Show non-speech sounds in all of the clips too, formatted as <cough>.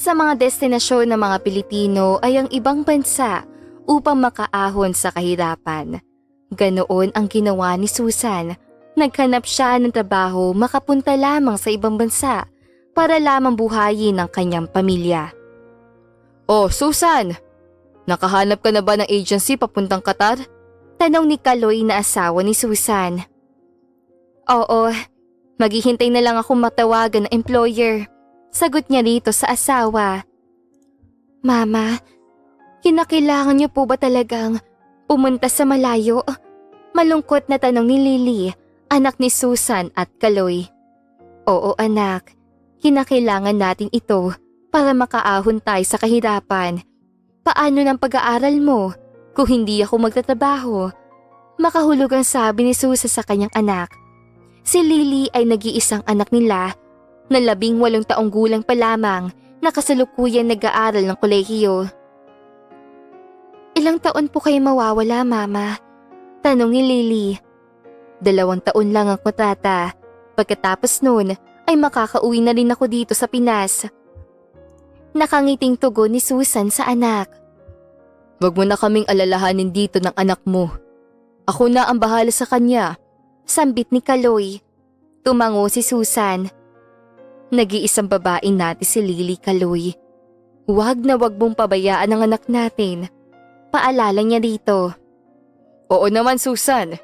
sa mga destinasyon ng mga Pilipino ay ang ibang bansa upang makaahon sa kahirapan. Ganoon ang ginawa ni Susan. Naghanap siya ng trabaho makapunta lamang sa ibang bansa para lamang buhayin ang kanyang pamilya. Oh, Susan! Nakahanap ka na ba ng agency papuntang Qatar? Tanong ni Kaloy na asawa ni Susan. Oo, maghihintay na lang ako matawagan ng employer. Sagot niya rito sa asawa. Mama, kinakailangan niyo po ba talagang pumunta sa malayo? Malungkot na tanong ni Lily, anak ni Susan at Kaloy. Oo anak, kinakailangan natin ito para makaahon tayo sa kahirapan. Paano ng pag-aaral mo kung hindi ako magtatrabaho? Makahulog ang sabi ni Susan sa kanyang anak. Si Lily ay nag-iisang anak nila na labing walong taong gulang pa lamang na kasalukuyan nag-aaral ng kolehiyo. Ilang taon po kayo mawawala, Mama? Tanong ni Lily. Dalawang taon lang ang kontrata. Pagkatapos noon ay makakauwi na rin ako dito sa Pinas. Nakangiting tugon ni Susan sa anak. Huwag mo na kaming alalahanin dito ng anak mo. Ako na ang bahala sa kanya. Sambit ni Kaloy. Tumango si Susan. Nag-iisang babaeng natin si Lily Kaloy. Huwag na wag mong pabayaan ang anak natin. Paalala niya dito. Oo naman Susan.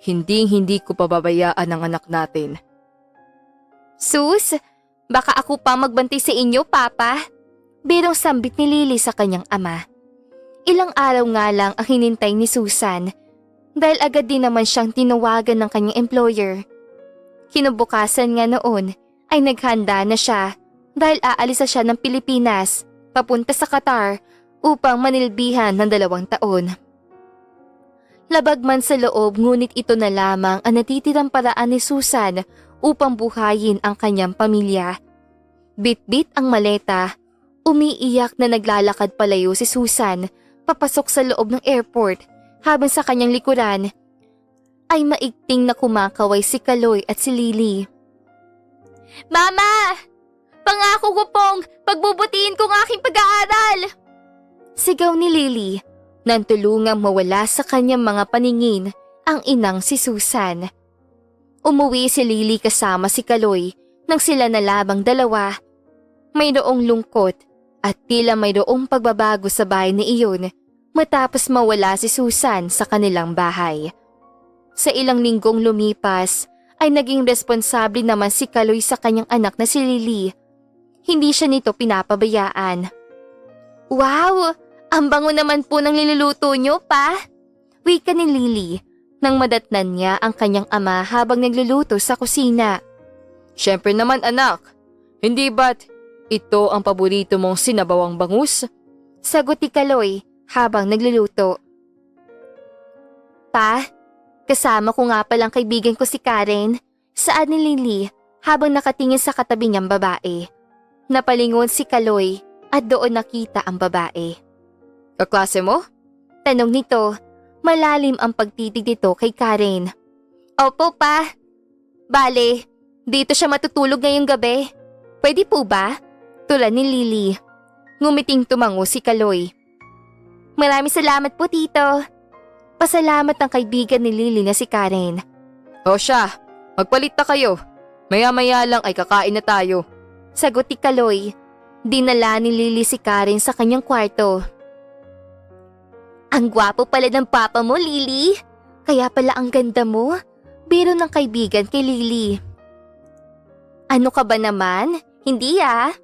Hindi hindi ko pababayaan ang anak natin. Sus, baka ako pa magbantay sa inyo, Papa. Birong sambit ni Lily sa kanyang ama. Ilang araw nga lang ang hinintay ni Susan dahil agad din naman siyang tinawagan ng kanyang employer. Kinubukasan nga noon ay naghanda na siya dahil aalis siya ng Pilipinas papunta sa Qatar upang manilbihan ng dalawang taon. Labag man sa loob ngunit ito na lamang ang natitirang paraan ni Susan upang buhayin ang kanyang pamilya. Bit-bit ang maleta, umiiyak na naglalakad palayo si Susan papasok sa loob ng airport habang sa kanyang likuran ay maigting na kumakaway si Kaloy at si Lily. Mama! Pangako ko pong pagbubutiin ko ang aking pag-aaral! Sigaw ni Lily nang tulungang mawala sa kanyang mga paningin ang inang si Susan. Umuwi si Lily kasama si Kaloy nang sila na labang dalawa. Mayroong lungkot at tila mayroong pagbabago sa bahay ni iyon matapos mawala si Susan sa kanilang bahay. Sa ilang linggong lumipas ay naging responsable naman si Kaloy sa kanyang anak na si Lily. Hindi siya nito pinapabayaan. Wow! Ang bango naman po ng niluluto niyo, pa! Wika ni Lily nang madatnan niya ang kanyang ama habang nagluluto sa kusina. Siyempre naman anak, hindi ba't ito ang paborito mong sinabawang bangus? Sagot ni Kaloy habang nagluluto. Pa, kasama ko nga palang kaibigan ko si Karen. Saan ni Lily habang nakatingin sa katabi niyang babae. Napalingon si Kaloy at doon nakita ang babae. Kaklase mo? Tanong nito. Malalim ang pagtitig nito kay Karen. Opo pa. Bale, dito siya matutulog ngayong gabi. Pwede po ba? Tulad ni Lily. Ngumiting tumango si Kaloy. Maraming salamat po tito. Pasalamat ang kaibigan ni Lily na si Karen. O siya, magpalit na kayo. Maya-maya lang ay kakain na tayo. Sagot ni Kaloy. Dinala ni Lily si Karen sa kanyang kwarto. Ang gwapo pala ng papa mo, Lily. Kaya pala ang ganda mo. Biro ng kaibigan kay Lily. Ano ka ba naman? Hindi ah.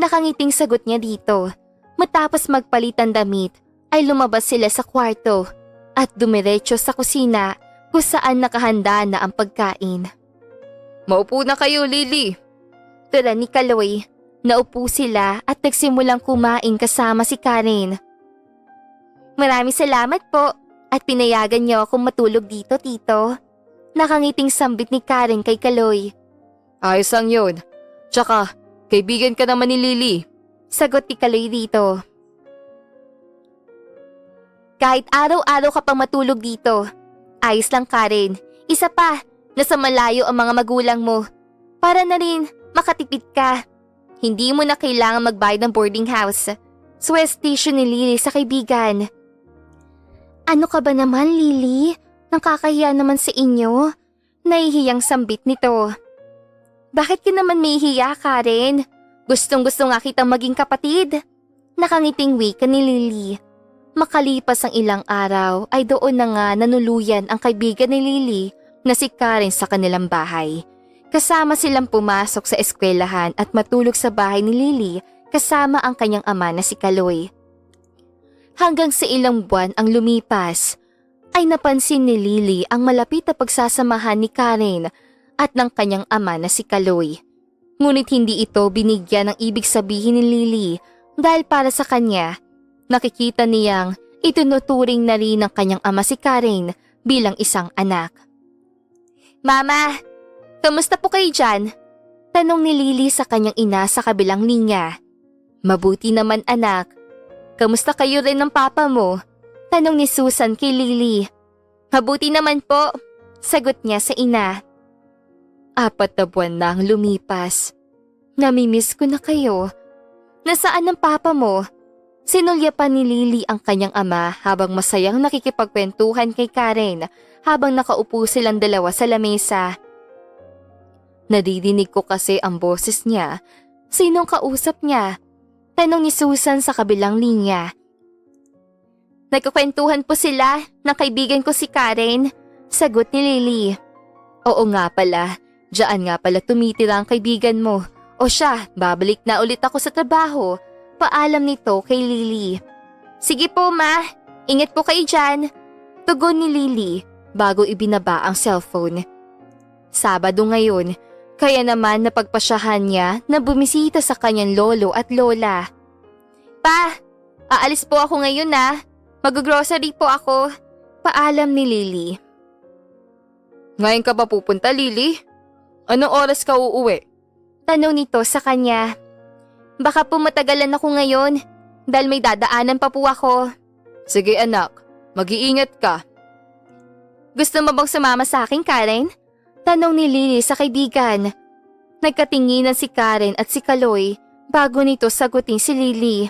Nakangiting sagot niya dito. Matapos magpalitan damit, ay lumabas sila sa kwarto at dumiretso sa kusina kung saan nakahanda na ang pagkain. Maupo na kayo, Lily. Tula ni Kaloy. Naupo sila at nagsimulang kumain kasama si Karen. Maraming salamat po at pinayagan niyo akong matulog dito, tito. Nakangiting sambit ni Karen kay Kaloy. Ayos lang yun. Tsaka, kaibigan ka naman ni Lily. Sagot ni Kaloy dito. Kahit araw-araw ka pang matulog dito. Ayos lang Karen. Isa pa, nasa malayo ang mga magulang mo. Para na rin makatipid ka. Hindi mo na kailangan magbayad ng boarding house. Suggestion ni Lily sa kaibigan. Ano ka ba naman, Lily? Nakakahiya naman sa inyo. Nahihiyang sambit nito. Bakit ka naman may hiya, Karen? Gustong gusto nga kitang maging kapatid. Nakangiting wika ni Lily. Makalipas ang ilang araw ay doon na nga nanuluyan ang kaibigan ni Lily na si Karen sa kanilang bahay. Kasama silang pumasok sa eskwelahan at matulog sa bahay ni Lily kasama ang kanyang ama na si Kaloy. Hanggang sa ilang buwan ang lumipas, ay napansin ni Lily ang malapit na pagsasamahan ni Karen at ng kanyang ama na si Kaloy. Ngunit hindi ito binigyan ng ibig sabihin ni Lily dahil para sa kanya, nakikita niyang itinuturing na rin ng kanyang ama si Karen bilang isang anak. Mama, kamusta po kayo dyan? Tanong ni Lily sa kanyang ina sa kabilang linya. Mabuti naman anak. Kamusta kayo rin ng papa mo? Tanong ni Susan kay Lily. Mabuti naman po, sagot niya sa ina. Apat na buwan na ang lumipas. Namimiss ko na kayo. Nasaan ang papa mo? Sinulya pa ni Lily ang kanyang ama habang masayang nakikipagkwentuhan kay Karen habang nakaupo silang dalawa sa lamesa. Nadidinig ko kasi ang boses niya. Sinong kausap niya? Tanong ni Susan sa kabilang linya. Nagkukwentuhan po sila ng kaibigan ko si Karen. Sagot ni Lily. Oo nga pala, Diyan nga pala tumitira ang kaibigan mo. O siya, babalik na ulit ako sa trabaho. Paalam nito kay Lily. Sige po ma, ingat po kayo dyan. Tugon ni Lily bago ibinaba ang cellphone. Sabado ngayon, kaya naman napagpasyahan niya na bumisita sa kanyang lolo at lola. Pa, aalis po ako ngayon na. Mag-grocery po ako. Paalam ni Lily. Ngayon ka ba pupunta, Lily? Anong oras ka uuwi? Tanong nito sa kanya. Baka po matagalan ako ngayon dahil may dadaanan pa po ako. Sige anak, mag-iingat ka. Gusto mo bang sumama sa akin, Karen? Tanong ni Lily sa kaibigan. Nagkatinginan si Karen at si Kaloy bago nito sagutin si Lily.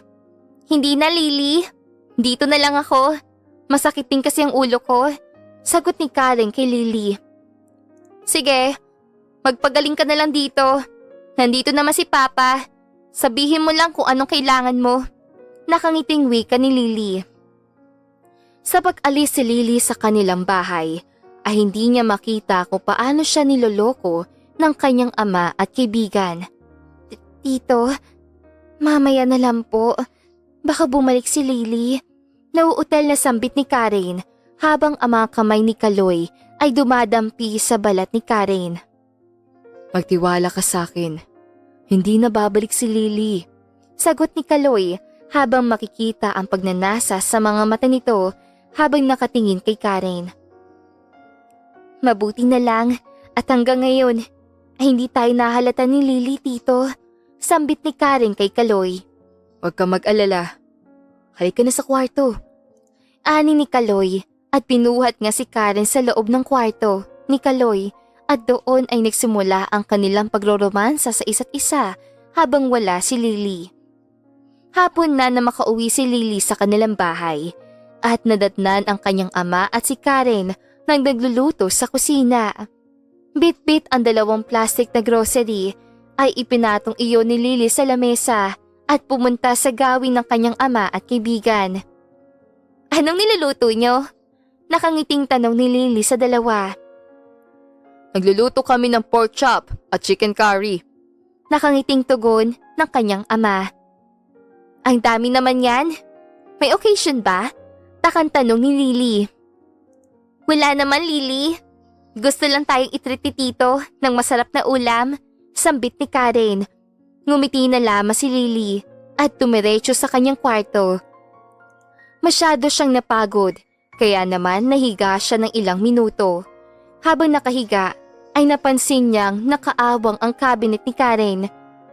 Hindi na, Lily. Dito na lang ako. Masakit din kasi ang ulo ko. Sagot ni Karen kay Lily. Sige, magpagaling ka na lang dito. Nandito naman si Papa. Sabihin mo lang kung anong kailangan mo. Nakangiting wika ni Lily. Sa pag-alis si Lily sa kanilang bahay, ay hindi niya makita kung paano siya niloloko ng kanyang ama at kaibigan. Tito, mamaya na lang po. Baka bumalik si Lily. Nauutal na sambit ni Karen habang ang mga kamay ni Kaloy ay dumadampi sa balat ni Karen. Magtiwala ka sa akin. Hindi na babalik si Lily. Sagot ni Kaloy habang makikita ang pagnanasa sa mga mata nito habang nakatingin kay Karen. Mabuti na lang at hanggang ngayon ay hindi tayo nahalata ni Lily tito. Sambit ni Karen kay Kaloy. Huwag ka mag-alala. Halika na sa kwarto. Ani ni Kaloy at pinuhat nga si Karen sa loob ng kwarto ni Kaloy at doon ay nagsimula ang kanilang pagroromansa sa isa't isa habang wala si Lily. Hapon na na makauwi si Lily sa kanilang bahay at nadatnan ang kanyang ama at si Karen nang nagluluto sa kusina. Bit-bit ang dalawang plastic na grocery ay ipinatong iyon ni Lily sa lamesa at pumunta sa gawin ng kanyang ama at kaibigan. Anong niluluto nyo? Nakangiting tanong ni Lily sa dalawa. Nagluluto kami ng pork chop at chicken curry. Nakangiting tugon ng kanyang ama. Ang dami naman yan. May occasion ba? Takang tanong ni Lily. Wala naman, Lily. Gusto lang tayong itreat ni Tito ng masarap na ulam. Sambit ni Karen. Ngumiti na lamang si Lily at tumiretso sa kanyang kwarto. Masyado siyang napagod, kaya naman nahiga siya ng ilang minuto. Habang nakahiga, ay napansin niyang nakaawang ang cabinet ni Karen.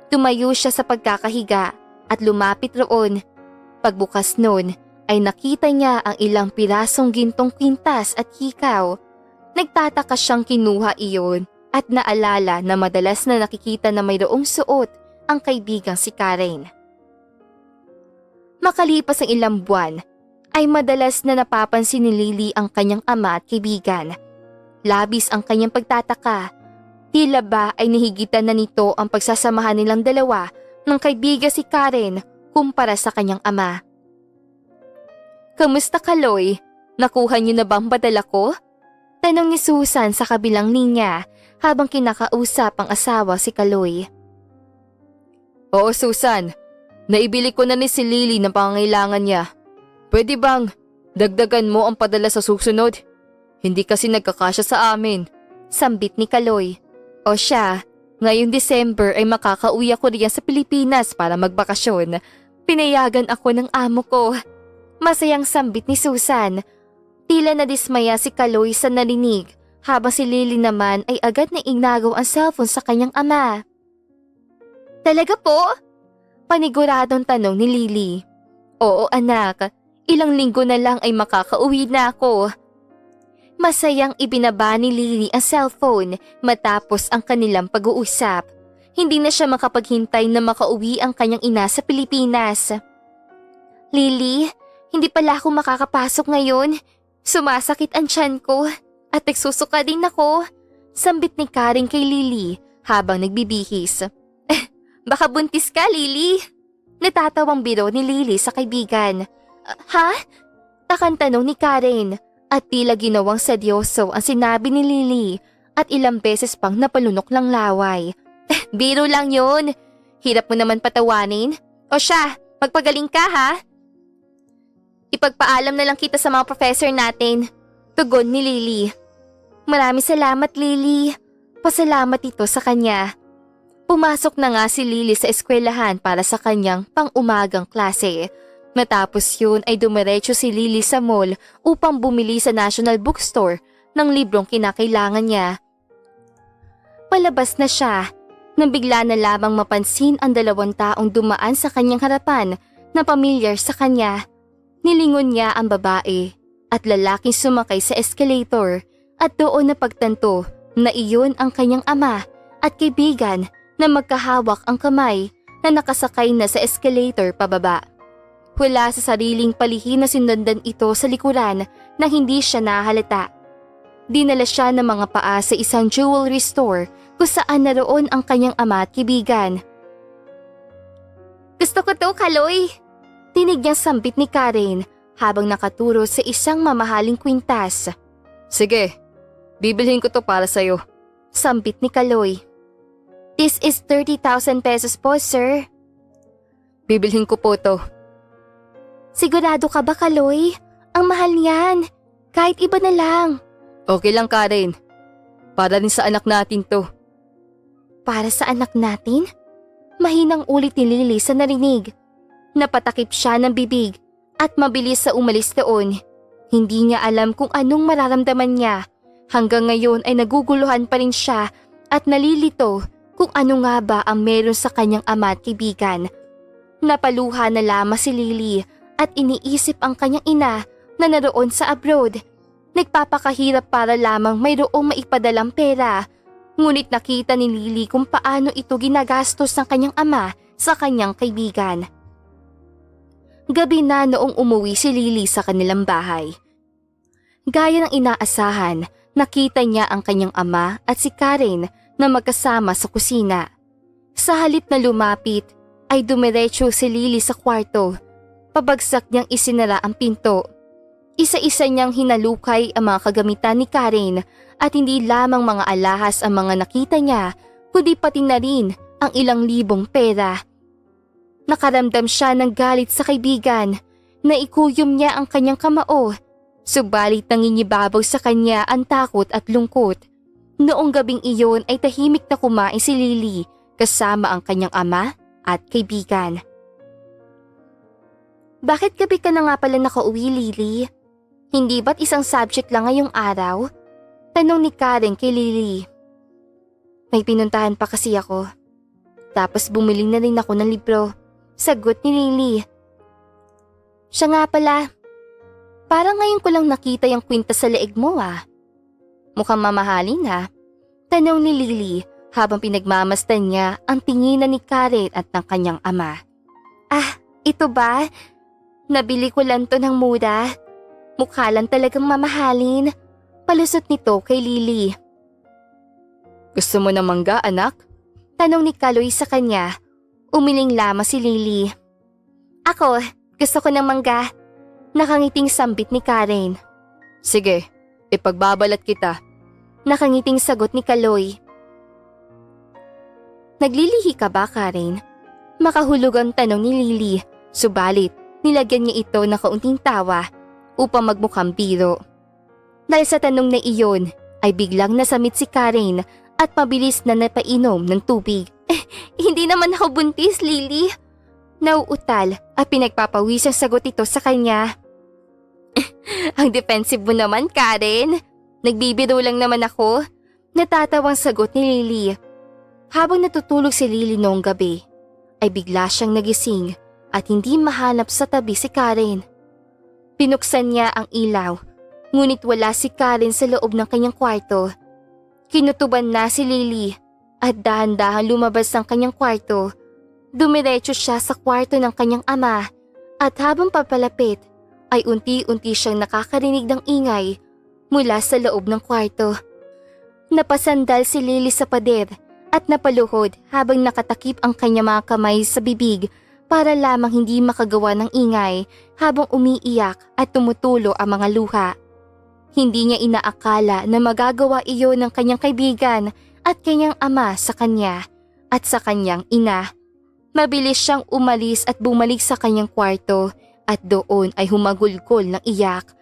Tumayo siya sa pagkakahiga at lumapit roon. Pagbukas noon, ay nakita niya ang ilang pirasong gintong kwintas at hikaw. Nagtataka siyang kinuha iyon at naalala na madalas na nakikita na mayroong suot ang kaibigang si Karen. Makalipas ang ilang buwan, ay madalas na napapansin ni Lily ang kanyang ama at kaibigan. Labis ang kanyang pagtataka. Tila ba ay nahigitan na nito ang pagsasamahan nilang dalawa ng kaibigan si Karen kumpara sa kanyang ama. Kamusta Kaloy? Nakuha niyo na ba ang padala ko? Tanong ni Susan sa kabilang linya habang kinakausap ang asawa si Kaloy. Oo, Susan. Naibili ko na ni si Lily ng pangangailangan niya. Pwede bang dagdagan mo ang padala sa susunod? Hindi kasi nagkakasya sa amin. Sambit ni Kaloy. O siya, ngayong December ay makakauwi ako riyan sa Pilipinas para magbakasyon. Pinayagan ako ng amo ko. Masayang sambit ni Susan. Tila na dismaya si Kaloy sa narinig habang si Lily naman ay agad na inagaw ang cellphone sa kanyang ama. Talaga po? Paniguradong tanong ni Lily. Oo anak, ilang linggo na lang ay makakauwi na ako. Masayang ibinaba ni Lily ang cellphone matapos ang kanilang pag-uusap. Hindi na siya makapaghintay na makauwi ang kanyang ina sa Pilipinas. Lily, hindi pala ako makakapasok ngayon. Sumasakit ang tiyan ko at nagsusuka din ako. Sambit ni Karen kay Lily habang nagbibihis. Eh, baka buntis ka, Lily. Natatawang biro ni Lily sa kaibigan. "Ah, ha? Takan tanong ni Karen at tila ginawang seryoso ang sinabi ni Lily at ilang beses pang napalunok lang laway. "Eh, biro lang yun. Hirap mo naman patawanin. O siya, magpagaling ka ha. Ipagpaalam na lang kita sa mga professor natin. Tugon ni Lily. Maraming salamat Lily. Pasalamat ito sa kanya. Pumasok na nga si Lily sa eskwelahan para sa kanyang pang-umagang klase. Matapos yun ay dumiretso si Lily sa mall upang bumili sa National Bookstore ng librong kinakailangan niya. Palabas na siya nang bigla na lamang mapansin ang dalawang taong dumaan sa kanyang harapan na pamilyar sa kanya. Nilingon niya ang babae at lalaking sumakay sa escalator at doon napagtanto na iyon ang kanyang ama at kaibigan na magkahawak ang kamay na nakasakay na sa escalator pababa. Wala sa sariling palihin na sinundan ito sa likuran na hindi siya nahalata. Dinala siya ng mga paa sa isang jewelry store kung saan naroon ang kanyang ama at kaibigan. Gusto ko to, Kaloy! Tinig niyang sambit ni Karen habang nakaturo sa isang mamahaling kwintas. Sige, bibilhin ko to para sa'yo. Sambit ni Kaloy. This is 30,000 pesos po, sir. Bibilhin ko po to. Sigurado ka ba, Kaloy? Ang mahal niyan. Kahit iba na lang. Okay lang Karen. Para rin sa anak natin to. Para sa anak natin? Mahinang ulit ni Lily sa narinig. Napatakip siya ng bibig at mabilis sa umalis doon. Hindi niya alam kung anong mararamdaman niya. Hanggang ngayon ay naguguluhan pa rin siya at nalilito kung ano nga ba ang meron sa kanyang ama at kaibigan. Napaluha na lamang si Lily at iniisip ang kanyang ina na naroon sa abroad. Nagpapakahirap para lamang mayroong maipadalang pera. Ngunit nakita ni Lily kung paano ito ginagastos ng kanyang ama sa kanyang kaibigan. Gabi na noong umuwi si Lily sa kanilang bahay. Gaya ng inaasahan, nakita niya ang kanyang ama at si Karen na magkasama sa kusina. Sa halip na lumapit, ay dumiretso si Lily sa kwarto. Pabagsak niyang isinara ang pinto. Isa-isa niyang hinalukay ang mga kagamitan ni Karen at hindi lamang mga alahas ang mga nakita niya, kundi pati na rin ang ilang libong pera. Nakaramdam siya ng galit sa kaibigan na ikuyom niya ang kanyang kamao. Subalit nangingibabaw sa kanya ang takot at lungkot. Noong gabing iyon ay tahimik na kumain si Lily kasama ang kanyang ama at kaibigan. Bakit gabi ka na nga pala nakauwi, Lily? Hindi ba't isang subject lang ngayong araw? Tanong ni Karen kay Lily. May pinuntahan pa kasi ako. Tapos bumili na rin ako ng libro. Sagot ni Lily. Siya nga pala. Parang ngayon ko lang nakita yung kwinta sa leeg mo ah. Mukhang mamahalin ha. Tanong ni Lily habang pinagmamasdan niya ang tinginan ni Karen at ng kanyang ama. Ah, ito ba? Nabili ko lang to ng mura. Mukha lang talagang mamahalin. Palusot nito kay Lily. Gusto mo ng mangga, anak? Tanong ni Kaloy sa kanya. Umiling lamang si Lily. Ako, gusto ko ng mangga. Nakangiting sambit ni Karen. Sige, ipagbabalat kita. Nakangiting sagot ni Kaloy. Naglilihi ka ba, Karen? Makahulog ang tanong ni Lily. Subalit, nilagyan niya ito ng kaunting tawa upang magmukhang biro. Dahil sa tanong na iyon, ay biglang nasamit si Karen at mabilis na napainom ng tubig. Eh, hindi naman ako buntis, Lily. Nauutal at pinagpapawisang sagot ito sa kanya. <laughs> Ang defensive mo naman, Karen. Nagbibiro lang naman ako. Natatawang sagot ni Lily. Habang natutulog si Lily noong gabi, ay bigla siyang nagising at hindi mahanap sa tabi si Karen. Pinuksan niya ang ilaw, ngunit wala si Karen sa loob ng kanyang kwarto. Kinutuban na si Lily at dahan-dahan lumabas ng kanyang kwarto. Dumiretso siya sa kwarto ng kanyang ama at habang papalapit ay unti-unti siyang nakakarinig ng ingay mula sa loob ng kwarto. Napasandal si Lily sa pader at napaluhod habang nakatakip ang kanya mga kamay sa bibig para lamang hindi makagawa ng ingay habang umiiyak at tumutulo ang mga luha. Hindi niya inaakala na magagawa iyon ng kanyang kaibigan at kanyang ama sa kanya at sa kanyang ina. Mabilis siyang umalis at bumalik sa kanyang kwarto at doon ay humagulgol ng iyak.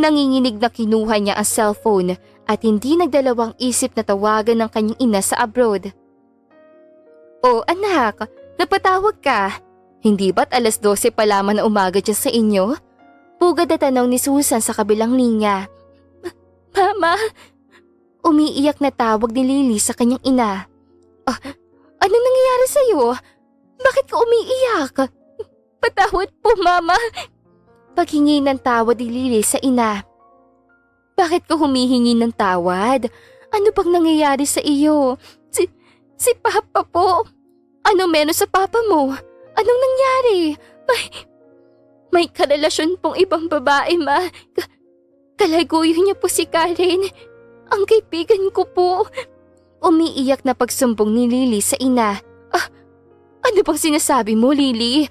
Nanginginig na kinuha niya ang cellphone at hindi nagdalawang isip na tawagan ng kanyang ina sa abroad. Oh anak, napatawag ka. Hindi ba't alas 12 pa lamang na umaga dyan sa inyo? Pugad na tanong ni Susan sa kabilang linya. Mama! Umiiyak na tawag ni Lily sa kanyang ina. Ah, ano nangyayari sa'yo? Bakit ka umiiyak? Patawad po, Mama. Paghingi ng tawad ni Lily sa ina. Bakit ka humihingi ng tawad? Ano bang nangyayari sa iyo? Si, si Papa po. Ano meron sa Papa mo? Anong nangyari? May, may karelasyon pong ibang babae, ma. Ka, kalaguyo niya po si Karen. Ang kaibigan ko po. Umiiyak na pagsumbong ni Lily sa ina. Ah, ano bang sinasabi mo, Lily?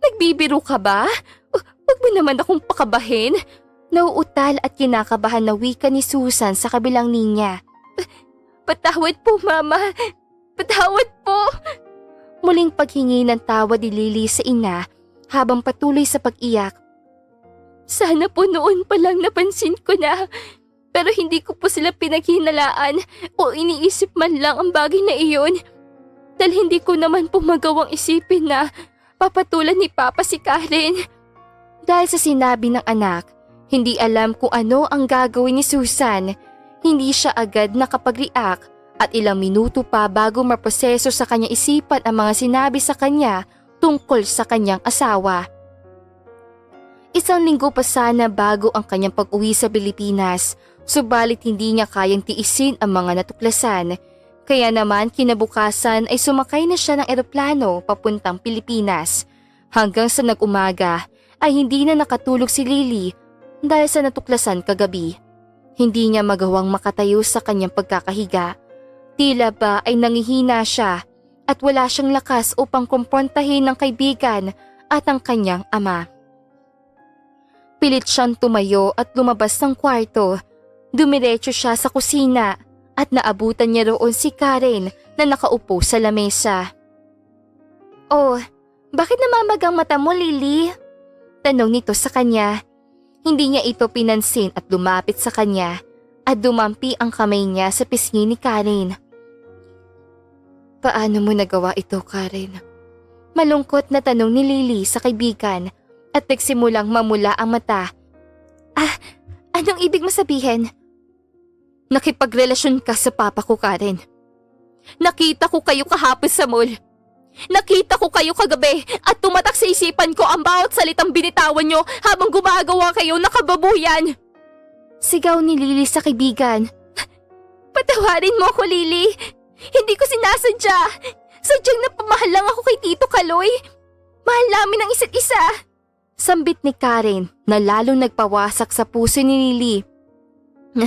Nagbibiro ka ba? Hu- Huwag mo naman akong pakabahin. Nauutal at kinakabahan na wika ni Susan sa kabilang linya. Patawad po, Mama. Patawad po. Muling paghingi ng tawad ni Lily sa ina habang patuloy sa pag-iyak. Sana po noon pa lang napansin ko na. Pero hindi ko po sila pinaghinalaan o iniisip man lang ang bagay na iyon. Dahil hindi ko naman po magawang isipin na papatulan ni Papa si Karen. Dahil sa sinabi ng anak, hindi alam kung ano ang gagawin ni Susan. Hindi siya agad nakapag-react at ilang minuto pa bago maproseso sa kanyang isipan ang mga sinabi sa kanya tungkol sa kanyang asawa. Isang linggo pa sana bago ang kanyang pag-uwi sa Pilipinas, subalit hindi niya kayang tiisin ang mga natuklasan. Kaya naman kinabukasan ay sumakay na siya ng eroplano papuntang Pilipinas. Hanggang sa nag-umaga ay hindi na nakatulog si Lily dahil sa natuklasan kagabi. Hindi niya magawang makatayo sa kanyang pagkakahiga. Tila ba ay nangihina siya at wala siyang lakas upang kumprontahin ng kaibigan at ang kanyang ama. Pilit siyang tumayo at lumabas ng kwarto. Dumiretso siya sa kusina at naabutan niya roon si Karen na nakaupo sa lamesa. Oh, bakit namamagang mata mo, Lily? Tanong nito sa kanya. Hindi niya ito pinansin at lumapit sa kanya at dumampi ang kamay niya sa pisngi ni Karen. Paano mo nagawa ito, Karen? Malungkot na tanong ni Lily sa kaibigan at nagsimulang mamula ang mata. Ah, anong ibig mo sabihin? Nakipagrelasyon ka sa papa ko, Karen. Nakita ko kayo kahapon sa mall. Nakita ko kayo kagabi at tumatak sa isipan ko ang bawat salitang binitawan nyo habang gumagawa kayo ng kababuyan. Sigaw ni Lily sa kaibigan. Patawarin mo ako, Lily. Hindi ko sinasadya. Sadyang napamahal lang ako kay Tito Kaloy. Mahal namin ang isa't isa. Sambit ni Karen na lalong nagpawasak sa puso ni Lily. <laughs>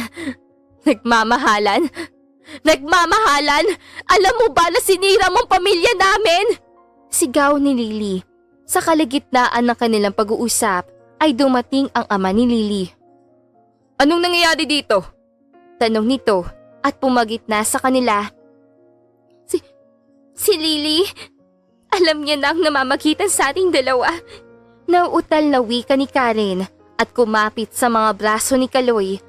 Nagmamahalan? Nagmamahalan? Alam mo ba na sinira mong pamilya namin? Sigaw ni Lily. Sa kalagitnaan ng kanilang pag-uusap ay dumating ang ama ni Lily. Anong nangyayari dito? Tanong nito at pumagit na sa kanila. Si, Lily, alam niya na ang namamagitan sa ating dalawa. Nauutal na wika ni Karen at kumapit sa mga braso ni Kaloy.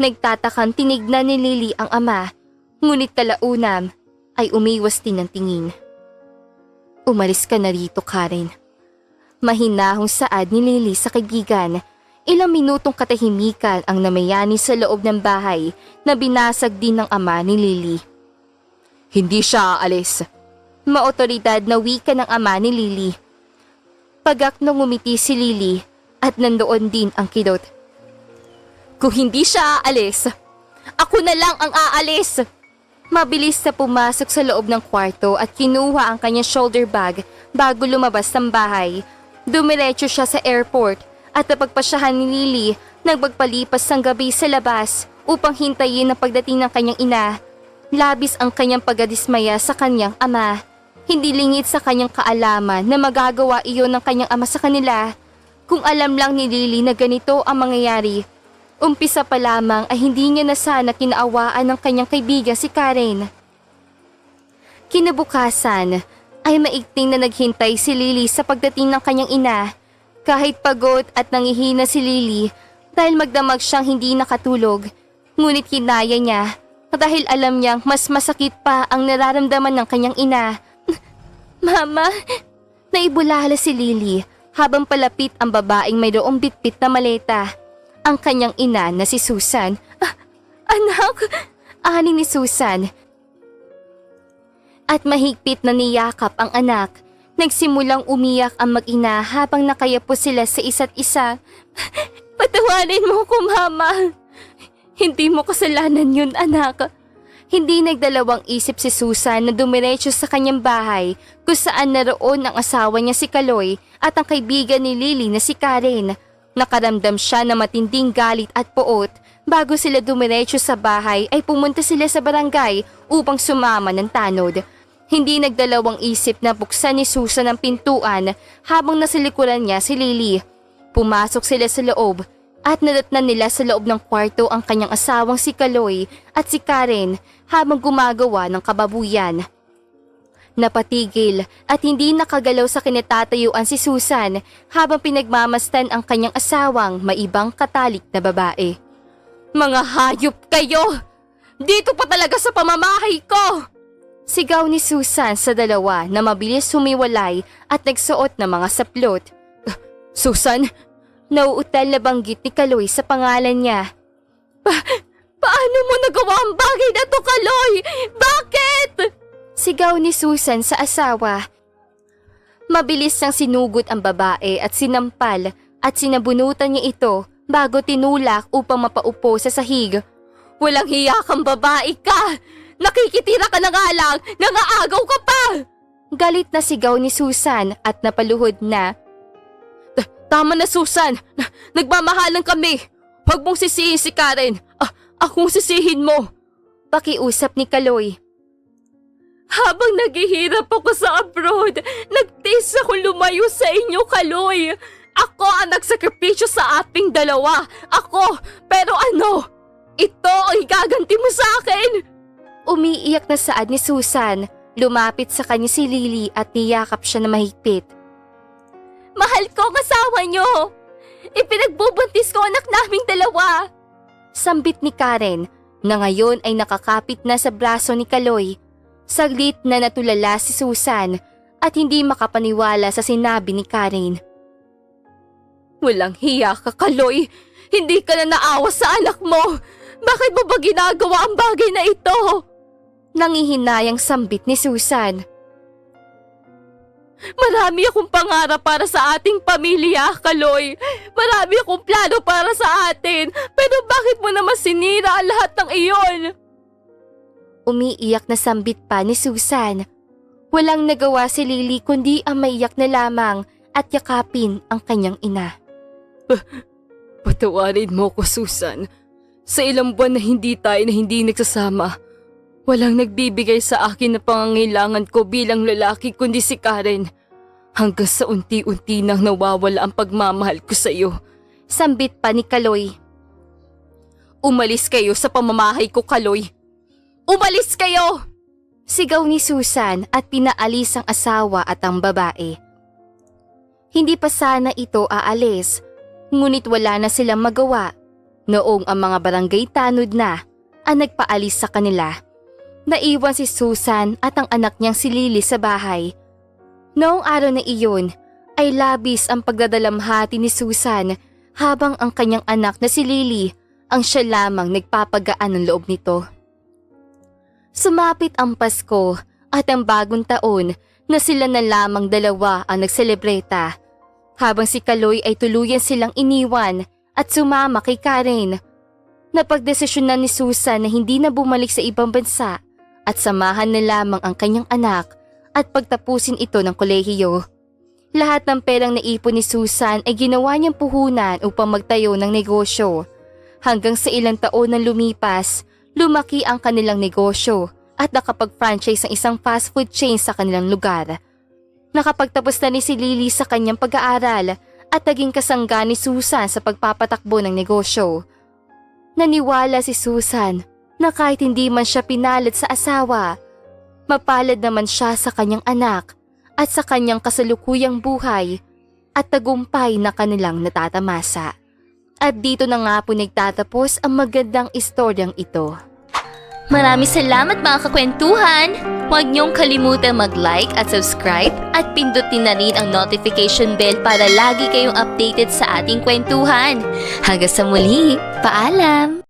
Nagtatakang tinignan ni Lily ang ama, ngunit kalaunam ay umiwas din ng tingin. Umalis ka na rito, Karen. Mahinahong saad ni Lily sa kaibigan Ilang minutong katahimikan ang namayani sa loob ng bahay na binasag din ng ama ni Lily. Hindi siya aalis. Maotoridad na wika ng ama ni Lily. Pagak nung umiti si Lily at nandoon din ang kidot. Kung hindi siya aalis, ako na lang ang aalis! Mabilis na pumasok sa loob ng kwarto at kinuha ang kanyang shoulder bag bago lumabas ng bahay. Dumiretso siya sa airport at napagpasyahan ni Lily nagpagpalipas ng gabi sa labas upang hintayin ang pagdating ng kanyang ina. Labis ang kanyang pagdismaya sa kanyang ama. Hindi lingid sa kanyang kaalaman na magagawa iyon ng kanyang ama sa kanila. Kung alam lang ni Lily na ganito ang mangyayari, umpisa pa lamang ay hindi niya na sana kinaawaan ng kanyang kaibigan si Karen. Kinabukasan ay maigting na naghintay si Lily sa pagdating ng kanyang ina. Kahit pagod at nangihina si Lily dahil magdamag siyang hindi nakatulog, ngunit kinaya niya dahil alam niyang mas masakit pa ang nararamdaman ng kanyang ina. Mama, naibulala si Lily habang palapit ang babaeng mayroong bitbit na maleta. Ang kanyang ina na si Susan. "Ah, anak, ani ni Susan. At mahigpit na niyakap ang anak. Nagsimulang umiyak ang mag-ina habang nakayapo sila sa isa't isa. Patawarin mo ko, Mama. Hindi mo kasalanan yun, anak. Hindi nagdalawang isip si Susan na dumiretso sa kanyang bahay kung saan naroon ang asawa niya si Kaloy at ang kaibigan ni Lily na si Karen. Nakaramdam siya na matinding galit at poot. Bago sila dumiretso sa bahay ay pumunta sila sa barangay upang sumama ng tanod. Hindi nagdalawang isip na buksan ni Susan ang pintuan habang nasa niya si Lily. Pumasok sila sa loob at nadatnan nila sa loob ng kwarto ang kanyang asawang si Kaloy at si Karen habang gumagawa ng kababuyan. Napatigil at hindi nakagalaw sa kinatatayuan si Susan habang pinagmamastan ang kanyang asawang maibang katalik na babae. Mga hayop kayo! Dito pa talaga sa pamamahay ko! Sigaw ni Susan sa dalawa na mabilis humiwalay at nagsuot ng mga saplot. Susan, nauutal na banggit ni Kaloy sa pangalan niya. Pa- paano mo nagawa ang bagay na to, Kaloy? Bakit? Sigaw ni Susan sa asawa. Mabilis siyang sinugod ang babae at sinampal at sinabunutan niya ito bago tinulak upang mapaupo sa sahig. Walang hiya kang babae ka! Nakikitira ka na nga lang! Nangaagaw ka pa! Galit na sigaw ni Susan at napaluhod na. Tama na Susan! Nagmamahalan kami! Huwag mong sisihin si Karen! Ah, akong sisihin mo! Pakiusap ni Kaloy. Habang naghihirap ako sa abroad, nagtis ako lumayo sa inyo, Kaloy. Ako ang nagsakripisyo sa ating dalawa. Ako, pero ano? Ito ang igaganti mo sa akin! Umiiyak na saad ni Susan. Lumapit sa kanya si Lily at niyakap siya na mahigpit. Mahal ko ang asawa niyo! Ipinagbubuntis ko anak naming dalawa! Sambit ni Karen na ngayon ay nakakapit na sa braso ni Kaloy. Saglit na natulala si Susan at hindi makapaniwala sa sinabi ni Karen. Walang hiya ka, Kaloy! Hindi ka na naawa sa anak mo! Bakit mo ba ginagawa ang bagay na ito? Nangihinayang sambit ni Susan. Marami akong pangarap para sa ating pamilya, Kaloy. Marami akong plano para sa atin. Pero bakit mo naman sinira ang lahat ng iyon? Umiiyak na sambit pa ni Susan. Walang nagawa si Lily kundi ang maiyak na lamang at yakapin ang kanyang ina. Patawarin mo ko, Susan. Sa ilang buwan na hindi tayo na hindi nagsasama, walang nagbibigay sa akin na pangangailangan ko bilang lalaki kundi si Karen. Hanggang sa unti-unti nang nawawala ang pagmamahal ko sa iyo. Sambit pa ni Kaloy. Umalis kayo sa pamamahay ko, Kaloy. Umalis kayo! Sigaw ni Susan at pinaalis ang asawa at ang babae. Hindi pa sana ito aalis, ngunit wala na silang magawa. Noong ang mga barangay tanod na, ang nagpaalis sa kanila. Naiwan si Susan at ang anak niyang si Lily sa bahay. Noong araw na iyon, ay labis ang pagdadalamhati ni Susan habang ang kanyang anak na si Lily ang siya lamang nagpapagaan ng loob nito. Sumapit ang Pasko at ang bagong taon na sila na lamang dalawa ang nagselebreta. Habang si Kaloy ay tuluyan silang iniwan at sumama kay Karen. Napagdesisyonan ni Susan na hindi na bumalik sa ibang bansa at samahan na lamang ang kanyang anak at pagtapusin ito ng kolehiyo. Lahat ng perang naipon ni Susan ay ginawa niyang puhunan upang magtayo ng negosyo. Hanggang sa ilang taon na lumipas, lumaki ang kanilang negosyo at nakapag-franchise ng isang fast food chain sa kanilang lugar. Nakapagtapos na ni si Lily sa kanyang pag-aaral at naging kasangga ni Susan sa pagpapatakbo ng negosyo. Naniwala si Susan na kahit hindi man siya pinalad sa asawa, mapalad naman siya sa kanyang anak at sa kanyang kasalukuyang buhay at tagumpay na kanilang natatamasa. At dito na nga po nagtatapos ang magandang istoryang ito. Maraming salamat mga kakwentuhan! Huwag niyong kalimutan mag-like at subscribe at pindutin na rin ang notification bell para lagi kayong updated sa ating kwentuhan. Hanggang sa muli, paalam!